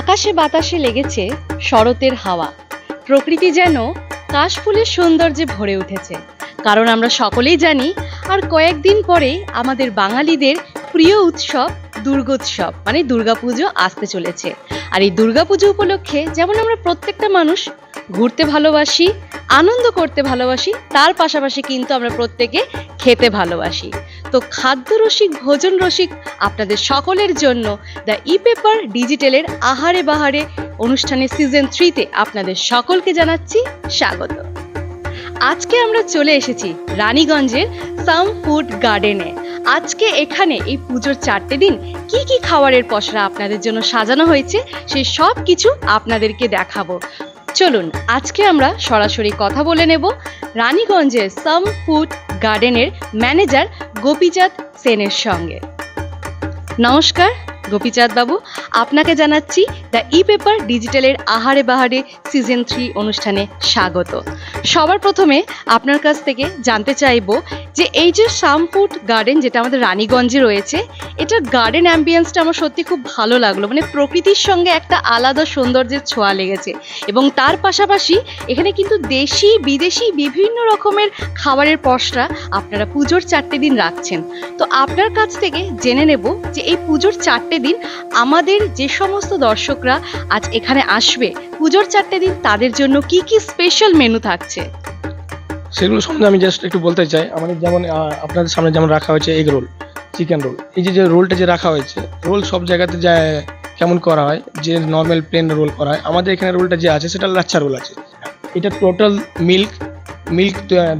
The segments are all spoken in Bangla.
আকাশে বাতাসে লেগেছে শরতের হাওয়া। প্রকৃতি যেন কাশফুলের সৌন্দর্যে ভরে উঠেছে। কারণ আমরা সকলেই জানি, আর কয়েকদিন পরে আমাদের বাঙালিদের প্রিয় উৎসব দুর্গোৎসব মানে দুর্গাপুজো আসতে চলেছে। আর এই দুর্গাপুজো উপলক্ষে যেমন আমরা প্রত্যেকটা মানুষ ঘুরতে ভালোবাসি, আনন্দ করতে ভালোবাসি, তার পাশাপাশি কিন্তু আমরা প্রত্যেকে খেতে ভালোবাসি। তো খাদ্য রসিক ভোজন রসিক আপনাদের সকলের জন্য দ্য ই পেপার ডিজিটালের আহারে বাহারে অনুষ্ঠানের সিজন থ্রিতে আপনাদের সকলকে জানাচ্ছি স্বাগত। আজকে আমরা চলে এসেছি রানীগঞ্জের সাম ফুড গার্ডেনে আজকে এখানে এই পুজোর চারটে দিন কি কি খাবারের পসরা আপনাদের জন্য সাজানো হয়েছে সেই সব কিছু আপনাদেরকে দেখাবো। চলুন, আজকে আমরা সরাসরি কথা বলে নেব রানীগঞ্জের সাম ফুড গার্ডেনের ম্যানেজার গোপীচাঁদ সেনের সঙ্গে। নমস্কার, গোপীচাঁদ বাবু। আপনাকে জানাচ্ছি দ্য ই পেপার ডিজিটালের আহারে বাহারে সিজন থ্রি অনুষ্ঠানে স্বাগত। সবার প্রথমে আপনার কাছ থেকে জানতে চাইব যে এই যে সামফুড গার্ডেন যেটা আমাদের রানীগঞ্জে রয়েছে এটার গার্ডেন অ্যাম্বিয়েন্সটা আমার সত্যি খুব ভালো লাগল। মানে প্রকৃতির সঙ্গে একটা আলাদা সৌন্দর্যের ছোঁয়া লেগেছে। এবং তার পাশাপাশি এখানে কিন্তু দেশি, বিদেশি বিভিন্ন রকমের খাবারের পসরা আপনারা পুজোর চারটে দিন রাখছেন। তো আপনার কাছ থেকে জেনে নেব যে এই পুজোর চারটে দিন আমাদের যে সমস্ত দর্শকরা আজ এখানে আসবে, পুজোর চারটে দিন তাদের জন্য কি কি স্পেশাল মেনু থাকছে? সেগুলো সম্বন্ধে আমি জাস্ট একটু বলতে চাই। আমাদের যেমন আপনাদের সামনে যেমন রাখা হয়েছে এগ রোল চিকেন রোল এই যে যে রোলটা যে রাখা হয়েছে রোল সব জায়গাতে যা কেমন করা হয়? যে নর্মাল প্লেন রোল করা হয়। আমাদের এখানে রোলটা যে আছে, সেটা লাচ্ছা রোল আছে। এটা টোটাল মিল্ক মিল্ক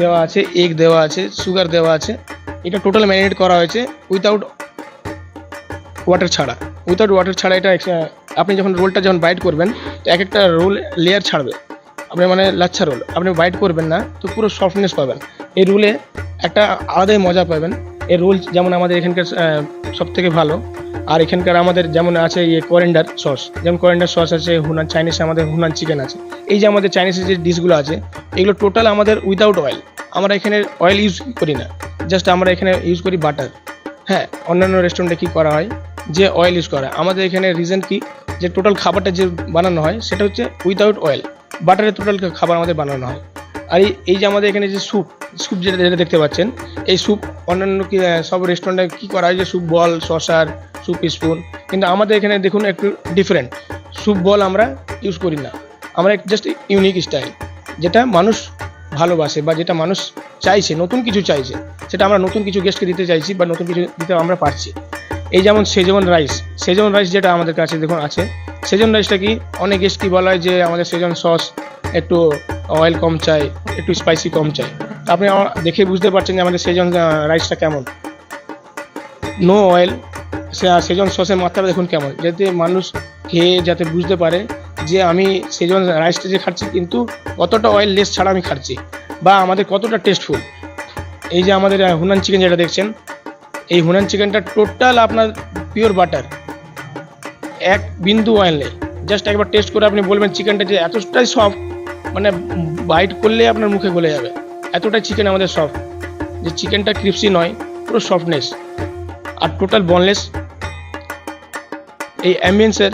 দেওয়া আছে এগ দেওয়া আছে সুগার দেওয়া আছে। এটা টোটাল ম্যারিনেট করা হয়েছে উইথাউট ওয়াটার ছাড়া। উইথাউট ওয়াটার ছাড়া এটা আপনি যখন রোলটা যখন বাইট করবেন, তো এক একটা রোল লেয়ার ছাড়বে। আপনি মানে লাচ্ছা রোল। আপনি বাইট করবেন না, তো পুরো সফটনেস পাবেন। এই রোলে একটা আলাদাই মজা পাবেন। এই রোল যেমন আমাদের এখানকার সব থেকে ভালো। আর এখানকার আমাদের যেমন আছে ইয়ে কোরেন্ডার সস যেমন কোরেন্ডার সস আছে হুনান চাইনিজ আমাদের হুনান চিকেন আছে। এই যে আমাদের চাইনিজের যে ডিশগুলো আছে, এগুলো টোটাল আমাদের উইদাউট অয়েল আমরা এখানে অয়েল ইউজ করি না। জাস্ট আমরা এখানে ইউজ করি বাটার হ্যাঁ অন্যান্য রেস্টুরেন্টে কী করা হয়? যে অয়েল ইউজ করা আমাদের এখানে রিজন কি? যে টোটাল খাবারটা যে বানানো হয়, সেটা হচ্ছে উইদাউট অয়েল বাটারের টোটাল খাবার আমাদের বানানো হয়। আর এই যে আমাদের এখানে যে স্যুপ স্যুপ যেটা যেটা দেখতে পাচ্ছেন, এই স্যুপ অন্যান্য সব রেস্টুরেন্টে কী করা হয় যে soup bowl saucer soup spoon. কিন্তু আমাদের এখানে দেখুন একটু ডিফারেন্ট স্যুপ বল আমরা ইউজ করি না। আমরা জাস্ট ইউনিক স্টাইল যেটা মানুষ ভালোবাসে বা যেটা মানুষ চাইছে, নতুন কিছু চাইছে। সেটা আমরা নতুন কিছু গেস্টকে দিতে চাইছি বা নতুন কিছু দিতে আমরা পারছি। এই যেমন সেজন রাইস সেজন রাইস যেটা আমাদের কাছে দেখুন আছে সেজন রাইসটা কি অনেক গেস্ট বলা হয় যে আমাদের সেজন সস একটু অয়েল কম চাই, একটু স্পাইসি কম চাই। আপনি দেখে বুঝতে পারছেন যে আমাদের সেজন রাইসটা কেমন। নো অয়েল সেজন সসের মাত্রা দেখুন কেমন। যাতে মানুষ খেয়ে, যাতে বুঝতে পারে যে আমি সেজন রাইসটা যে খাচ্ছি, কিন্তু কতটা অয়েল লেস ছাড়া আমি খাচ্ছি বা আমাদের কতটা টেস্টফুল এই যে আমাদের হুনান চিকেন যেটা দেখছেন, এই হুনান চিকেনটা টোটাল আপনার পিওর বাটার এক বিন্দু অয়েল নেই। জাস্ট একবার টেস্ট করে আপনি বলবেন চিকেনটা যে এতটাই সফট মানে বাইট করলে আপনার মুখে গলে যাবে। এতটাই চিকেন আমাদের সফট যে চিকেনটা ক্রিপসি নয়, পুরো সফটনেস আর টোটাল বনলেস এই অ্যাম্বিয়েন্সের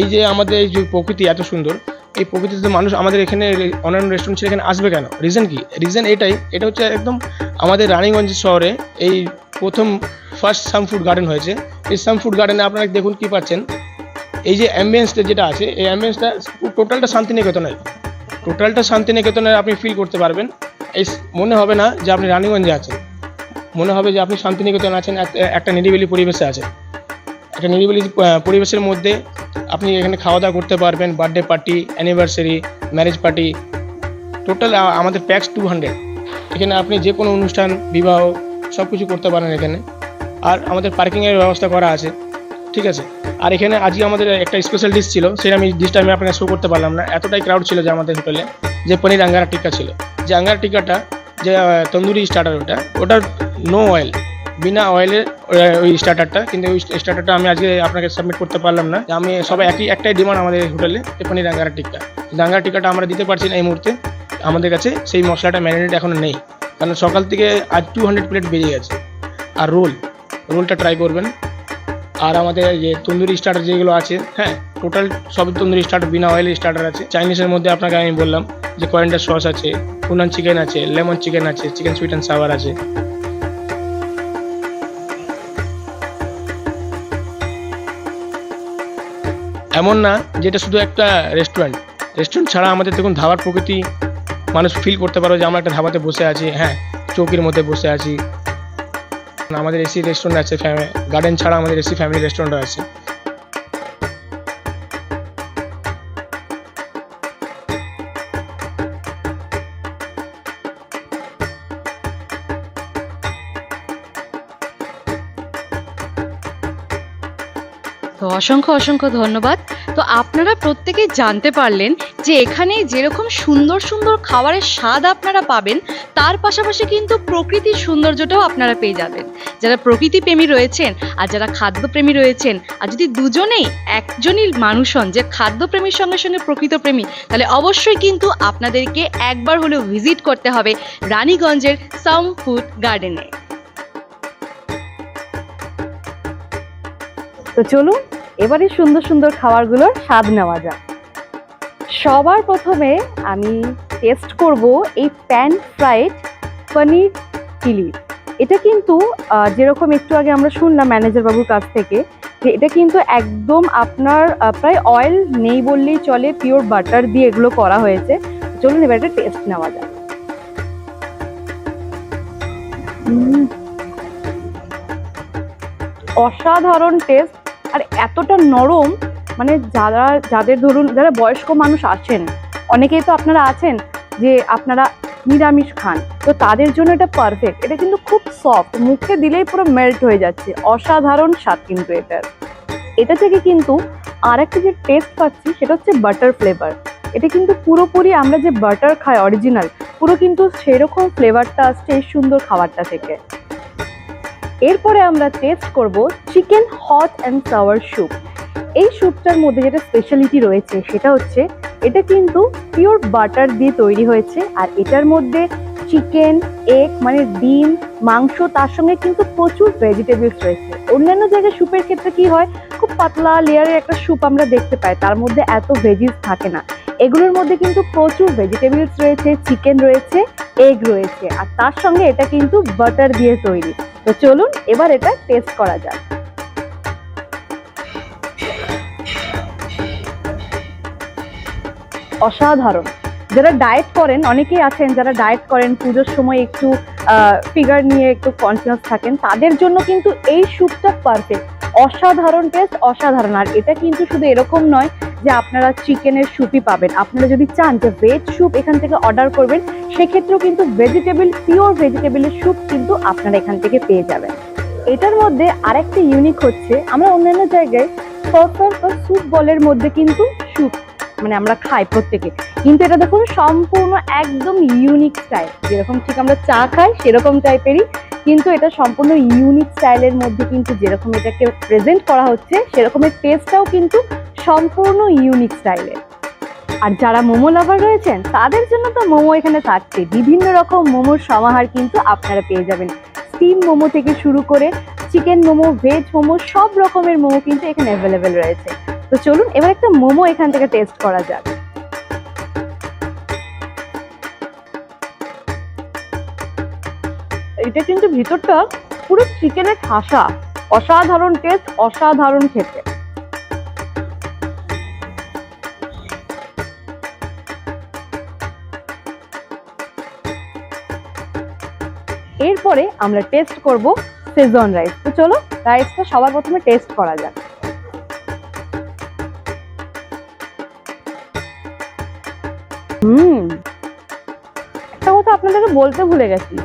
এই যে আমাদের এই যে প্রকৃতি এত সুন্দর, এই প্রকৃতিতে মানুষ আমাদের এখানে অন্যান্য রেস্টুরেন্ট ছিল এখানে আসবে কেন? রিজন কি? রিজন এটাই, এটা হচ্ছে একদম আমাদের রানীগঞ্জ শহরে এই প্রথম ফার্স্ট সাম ফুড গার্ডেন হয়েছে। এই সাম ফুড গার্ডেনে আপনারা দেখুন কি পাচ্ছেন? এই যে অ্যাম্বিয়েন্সটা যেটা আছে, এই অ্যাম্বিয়েন্সটা টোটালটা শান্তিনিকেতনের। টোটালটা শান্তিনিকেতনের আপনি ফিল করতে পারবেন। এই মনে হবে না যে আপনি রানীগঞ্জে আছেন। মনে হবে যে আপনি শান্তিনিকেতন আছেন, এক- একটা নিরিবিলি পরিবেশে আছেন। একটা নিরিবিলি পরিবেশের মধ্যে আপনি এখানে খাওয়া দাওয়া করতে পারবেন birthday party anniversary marriage party total আমাদের প্যাক্স টু হান্ড্রেড এখানে আপনি যে কোনো অনুষ্ঠান, বিবাহ সব কিছু করতে পারেন এখানে। আর আমাদের পার্কিংয়ের ব্যবস্থা করা আছে। ঠিক আছে? আর এখানে আজকে আমাদের একটা স্পেশাল ডিশ ছিল সেটা আমি ডিশটা আমি আপনাকে শো করতে পারলাম না। এতটাই ক্রাউড ছিল যে আমাদের হোটেলে যে পনির আঙ্গারা টিক্কা ছিল। যে আঙ্গারা টিক্কাটা, যে তন্দুরি স্টার্টার ওটা ওটা নো অয়েল বিনা অয়েলের ওই স্টার্টারটা কিন্তু ওই স্টার্টারটা আমি আজকে আপনাকে সাবমিট করতে পারলাম না। আমি সবাই একই, একটাই ডিমান্ড আমাদের হোটেলে যে পনির আঙ্গারা টিক্কা। আঙ্গারা টিক্কাটা আমরা দিতে পারছি না এই মুহূর্তে। আমাদের কাছে সেই মশলাটা ম্যারিনেট এখনও নেই। কারণ সকাল থেকে আজ টু হান্ড্রেড প্লেট বেরিয়ে গেছে। আর রোল রোলটা ট্রাই করবেন। আর আমাদের যে তন্দুরি স্টার্টার যেগুলো আছে হ্যাঁ টোটাল সব তন্দুরি স্টার্টার বিনা অয়েল স্টার্টার আছে। চাইনিজের মধ্যে আপনাকে আমি বললাম যে কয়েন্টার সস আছে পুনান চিকেন আছে লেমন চিকেন আছে চিকেন সুইট অ্যান্ড সাওয়ার আছে। এমন না যেটা শুধু একটা রেস্টুরেন্ট রেস্টুরেন্ট ছাড়া আমাদের দেখুন ধাবার প্রকৃতি, মানুষ ফিল করতে পারো যে আমরা একটা ধাবাতে বসে আছি হ্যাঁ চৌকির মধ্যে বসে আছি। আমাদের এসি রেস্টুরেন্ট আছে গার্ডেন ছাড়া আমাদের এসি ফ্যামিলি রেস্টুরেন্ট আছে। তো অসংখ্য অসংখ্য ধন্যবাদ। তো আপনারা প্রত্যেকেই জানতে পারলেন যে এখানে যেরকম সুন্দর সুন্দর খাবারের স্বাদ আপনারা পাবেন, তার পাশাপাশি কিন্তু প্রকৃতির সৌন্দর্যটাও আপনারা পেয়ে যাবেন। যারা প্রকৃতি প্রেমী রয়েছেন আর যারা খাদ্যপ্রেমী রয়েছেন, আর যদি দুজনেই একজনই মানুষ হন যে খাদ্যপ্রেমীর সঙ্গে সঙ্গে প্রকৃত প্রেমী, তাহলে অবশ্যই কিন্তু আপনাদেরকে একবার হলেও ভিজিট করতে হবে রানীগঞ্জের সাম ফুড গার্ডেনে। তো চলুন এবারে সুন্দর সুন্দর খাবারগুলোর স্বাদ নেওয়া যাক। সবার প্রথমে আমি টেস্ট করব এই প্যান ফ্রাইড পনির চিলি এটা কিন্তু যেরকম একটু আগে আমরা শুনলাম ম্যানেজার বাবুর কাছ থেকে, যে এটা কিন্তু একদম আপনার প্রায় অয়েল নেই বললেই চলে পিওর বাটার দিয়ে এগুলো করা হয়েছে। চলুন এবার একটা টেস্ট নেওয়া যাক। অসাধারণ টেস্ট আর এতটা নরম মানে যারা, যাদের ধরুন, যারা বয়স্ক মানুষ আছেন, অনেকেই তো আপনারা আছেন যে আপনারা নিরামিষ খান, তো তাদের জন্য এটা পারফেক্ট এটা কিন্তু খুব সফট মুখে দিলেই পুরো মেল্ট হয়ে যাচ্ছে, অসাধারণ স্বাদ কিন্তু এটার। এটা থেকে কিন্তু আর একটা যে টেস্ট পাচ্ছি, সেটা হচ্ছে বাটার ফ্লেভার এটা কিন্তু পুরোপুরি আমরা যে বাটার খাই অরিজিনাল পুরো কিন্তু সেরকম ফ্লেভারটা আসছে এই সুন্দর খাবারটা থেকে। এরপরে আমরা টেস্ট করব chicken hot and sour soup এই স্যুপটার মধ্যে যেটা স্পেশালিটি রয়েছে সেটা হচ্ছে, এটা কিন্তু পিওর বাটার দিয়ে তৈরি হয়েছে আর এটার মধ্যে চিকেন এগ মানে ডিম, মাংস তার সঙ্গে কিন্তু প্রচুর ভেজিটেবলস রয়েছে। অন্যান্য জায়গায় স্যুপের ক্ষেত্রে কি হয়, খুব পাতলা লেয়ারের একটা স্যুপ আমরা দেখতে পাই, তার মধ্যে এত ভেজিস থাকে না। এগুলোর মধ্যে কিন্তু প্রচুর ভেজিটেবলস রয়েছে চিকেন রয়েছে এগ রয়েছে। আর তার সঙ্গে এটা কিন্তু বাটার দিয়ে তৈরি। তো চলুন, এবার এটা টেস্ট করা যাক। অসাধারণ। যারা ডায়েট করেন, অনেকেই আছেন যারা ডায়েট করেন, পুজোর সময় একটু ফিগার নিয়ে একটু কনসিয়াস থাকেন, তাদের জন্য কিন্তু এই স্যুপটা পারফেক্ট অসাধারণ টেস্ট অসাধারণ। আর এটা কিন্তু শুধু এরকম নয় যে আপনারা চিকেনের স্যুপই পাবেন। আপনারা যদি চান যে ভেজ স্যুপ এখান থেকে অর্ডার করবেন, সেক্ষেত্রেও কিন্তু ভেজিটেবল পিওর ভেজিটেবলের স্যুপ কিন্তু আপনারা এখান থেকে পেয়ে যাবেন। এটার মধ্যে আরেকটা ইউনিক হচ্ছে, আমরা অন্যান্য জায়গায় সরকার বা স্যুপ বলের মধ্যে কিন্তু স্যুপ মানে আমরা খাই প্রত্যেকে। কিন্তু এটা দেখুন, সম্পূর্ণ একদম ইউনিক স্টাইল যেরকম ঠিক আমরা চা খাই, সেরকম টাইপেরই কিন্তু এটা সম্পূর্ণ ইউনিক স্টাইলের মধ্যে কিন্তু যেরকম এটাকে প্রেজেন্ট করা হচ্ছে, সেরকমের টেস্টটাও কিন্তু সম্পূর্ণ ইউনিক স্টাইলের আর যারা মোমো লাভার রয়েছেন, তাদের জন্য তো মোমো এখানে থাকছে। বিভিন্ন রকম মোমোর সমাহার কিন্তু আপনারা পেয়ে যাবেন। স্টিম মোমো থেকে শুরু করে চিকেন মোমো ভেজ মোমো, সব রকমের মোমো কিন্তু এখানে অ্যাভেলেবেল রয়েছে। তো চলুন, এবার একটা মোমো এখান থেকে টেস্ট করা যাক। এটা কিন্তু ভিতরটা পুরো চিকেনের ঠাসা। অসাধারণ টেস্ট অসাধারণ খেতে। এরপরে আমরা টেস্ট করব সেজন রাইস তো চলো রাইসটা সবার প্রথমে টেস্ট করা যাক। হুম। একটা কথা আপনাদেরকে বলতে ভুলে গেছি।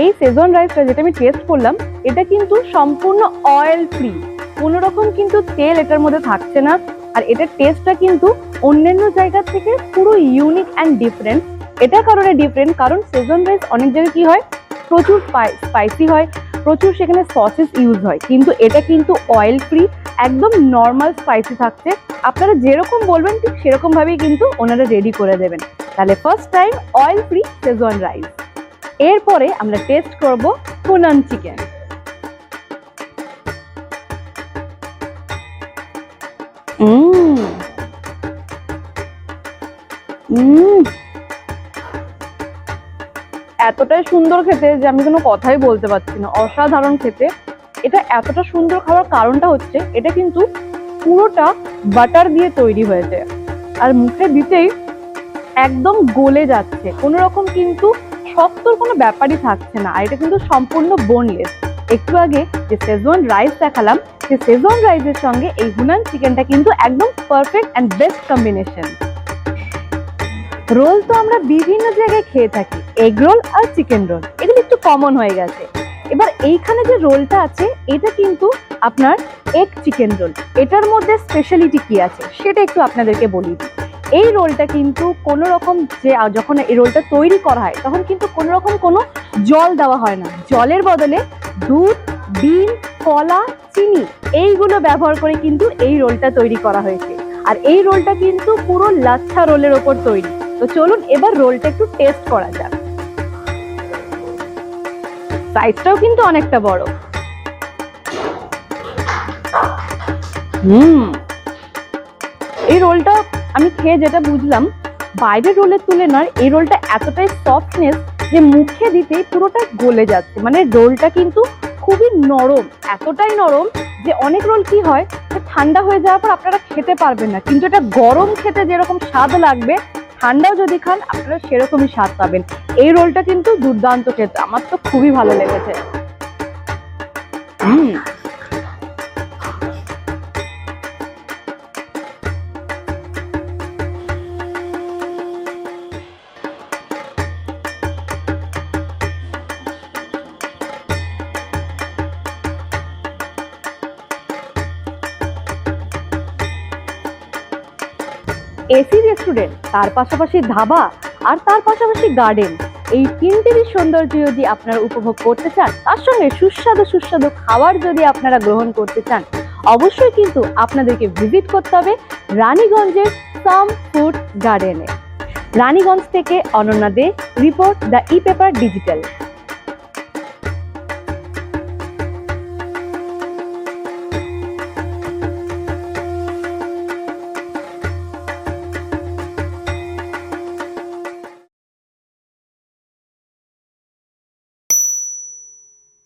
এই সেজন রাইসটা যেটা আমি টেস্ট করলাম, এটা কিন্তু সম্পূর্ণ অয়েল ফ্রি কোনো রকম কিন্তু তেল এটার মধ্যে থাকছে না। আর এটার টেস্টটা কিন্তু অন্যান্য জায়গার থেকে পুরো ইউনিক অ্যান্ড ডিফারেন্ট এটার কারণে ডিফারেন্ট কারণ সেজন রাইস অনেক জায়গায় কি হয়? প্রচুর স্পাইসি হয়, প্রচুর সেখানে সসেস ইউজ হয়। কিন্তু এটা কিন্তু অয়েল ফ্রি একদম নর্মাল স্পাইসি থাকছে। আপনারা যেরকম বলবেন, ঠিক সেরকমভাবেই কিন্তু ওনারা রেডি করে দেবেন। তাহলে first time oil free Szechuan rice এরপরে আমরা টেস্ট করব পুনান চিকেন হুম হুম এতটাই সুন্দর খেতে যে আমি কোনো কথাই বলতে পারছি না, অসাধারণ খেতে। এটা এতটা সুন্দর খাওয়ার কারণটা হচ্ছে, এটা কিন্তু পুরোটা বাটার দিয়ে তৈরি হয়েছে। আর মুখে দিতেই একদম গলে যাচ্ছে। কোনো রকম কিন্তু শক্তর কোনো ব্যাপারই থাকছে না। আর এটা কিন্তু সম্পূর্ণ বোনলেস একটু আগে যে সেজওয়ান রাইস দেখালাম সেই সেজওয়ান রাইসের সঙ্গে এই হুনান চিকেনটা কিন্তু একদম perfect and best combination roll তো আমরা বিভিন্ন জায়গায় খেয়ে থাকি। এগ রোল আর চিকেন রোল। এগুলো একটু কমন হয়ে গেছে। এবার এইখানে যে রোলটা আছে, এটা কিন্তু আপনার এগ চিকেন রোল এটার মধ্যে স্পেশালিটি কি আছে, সেটা একটু আপনাদেরকে বলি। এই রোলটা কিন্তু কোনো রকম যে যখন এই রোলটা তৈরি করা হয়, তখন কিন্তু কোনো রকম কোনো জল দেওয়া হয় না। জলের বদলে দুধ, ডিম, কলা, চিনি, এইগুলো ব্যবহার করে কিন্তু এই রোলটা তৈরি করা হয়েছে। আর এই রোলটা কিন্তু পুরো লাচ্ছা রোলের ওপর তৈরি। তো চলুন এবার রোলটা একটু টেস্ট করা যাক। সাইজটাও কিন্তু অনেকটা বড়। হুম। এই রোলটা আমি খেয়ে যেটা বুঝলাম, বাইরের রোলের তুলনায় এই রোলটা এতটাই সফটনেস যে মুখে দিতেই পুরোটা গলে যাচ্ছে। মানে রোলটা কিন্তু খুবই নরম, এতটাই নরম যে অনেক রোল কি হয় ঠান্ডা হয়ে যাওয়ার পর আপনারা খেতে পারবেন না। কিন্তু এটা গরম খেতে যেরকম স্বাদ লাগবে, ঠান্ডাও যদি খান আপনারা সেরকমই স্বাদ পাবেন। এই রোলটা কিন্তু দুর্দান্ত খেতে, আমার তো খুবই ভালো লেগেছে। হুম। এসি রেস্টুরেন্ট, তার পাশাপাশি ধাবা আর তার পাশাপাশি গার্ডেন এই তিনটিরই সৌন্দর্য যদি আপনারা উপভোগ করতে চান, তার সঙ্গে সুস্বাদু সুস্বাদু খাবার যদি আপনারা গ্রহণ করতে চান, অবশ্যই কিন্তু আপনাদেরকে ভিজিট করতে হবে রানীগঞ্জের সাম ফুড গার্ডেনে রানীগঞ্জ থেকে Ananya De report the E paper digital